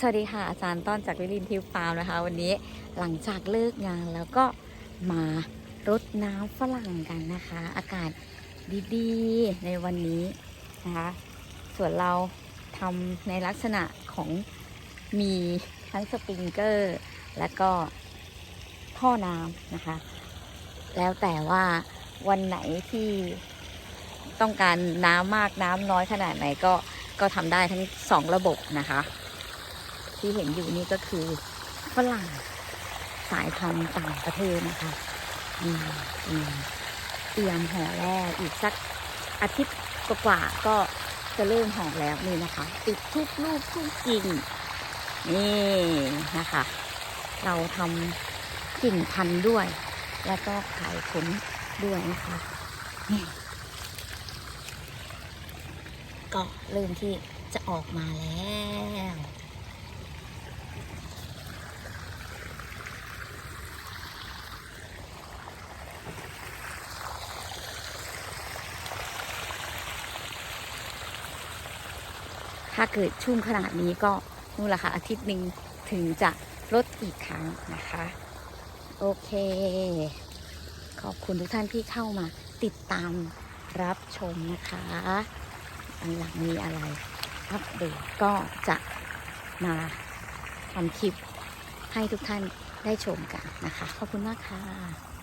สวัสดีค่ะ อาจารย์ต้อนจากวิลินทิวฟาร์มนะคะ วันนี้หลังจากเลิกงานแล้วก็มารดน้ำฝรั่งกันนะคะ อากาศดีๆ ในวันนี้นะคะ ส่วนเราทำในลักษณะของมีทั้งสปริงเกอร์ และก็ท่อน้ำนะคะ แล้วแต่ว่าวันไหนที่ต้องการน้ำมากน้ำน้อยขนาดไหนก็ก็ทำได้ทั้งสองระบบนะคะ ที่เห็นอยู่นี่ก็คือฝรั่งสายพันธุ์ต่างประเทศนะคะเตรียมห่อแรกอีกสักอาทิตย์กว่าก็จะเริ่มห่อแล้วนี่นะคะ ติดทุกลูกทุกกิ่งนี่นะคะ เราทำกิ่งพันธุ์ด้วย แล้วก็ขายผลด้วยนะคะนี่ก็เริ่มที่จะออกมาแล้ว ถ้าเกิดชุ่มขนาดนี้ก็นู่นแหละค่ะอาทิตย์หนึ่งถึงจะลดอีกครั้งนะคะ โอเค ขอบคุณทุกท่านที่เข้ามาติดตามรับชมนะคะ อันหลังมีอะไรอัปเดตก็จะมาทำคลิปให้ทุกท่านได้ชมกันนะคะ ขอบคุณมากค่ะ